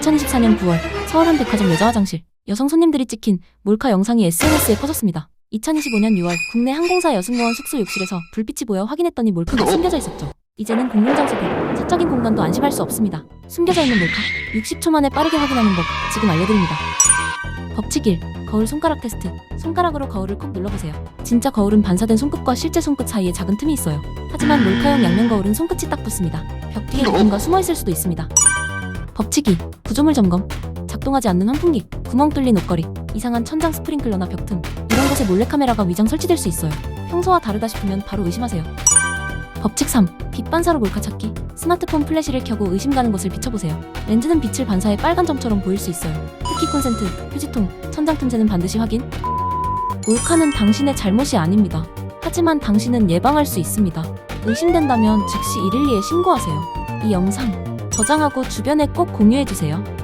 2024년 9월 서울 한 백화점 여자 화장실 여성 손님들이 찍힌 몰카 영상이 SNS에 퍼졌습니다. 2025년 6월 국내 항공사 여승무원 숙소 욕실에서 불빛이 보여 확인했더니 몰카가 숨겨져 있었죠. 이제는 공공장소들, 사적인 공간도 안심할 수 없습니다. 숨겨져 있는 몰카 60초 만에 빠르게 확인하는 법 지금 알려드립니다. 법칙 1. 거울 손가락 테스트. 손가락으로 거울을 콕 눌러보세요. 진짜 거울은 반사된 손끝과 실제 손끝 사이에 작은 틈이 있어요. 하지만 몰카용 양면 거울은 손끝이 딱 붙습니다. 벽 뒤에 누군가 숨어 있을 수도 있습니다. 2. 구조물 점검. 작동하지 않는 환풍기, 구멍 뚫린 옷걸이, 이상한 천장 스프링클러나 벽틈 이런 곳에 몰래카메라가 위장 설치될 수 있어요. 평소와 다르다 싶으면 바로 의심하세요. 법칙 3. 빛 반사로 몰카 찾기. 스마트폰 플래시를 켜고 의심 가는 곳을 비춰보세요. 렌즈는 빛을 반사해 빨간 점처럼 보일 수 있어요. 특히 콘센트, 휴지통, 천장 틈새는 반드시 확인. 몰카는 당신의 잘못이 아닙니다. 하지만 당신은 예방할 수 있습니다. 의심된다면 즉시 112에 신고하세요. 이 영상 저장하고 주변에 꼭 공유해주세요.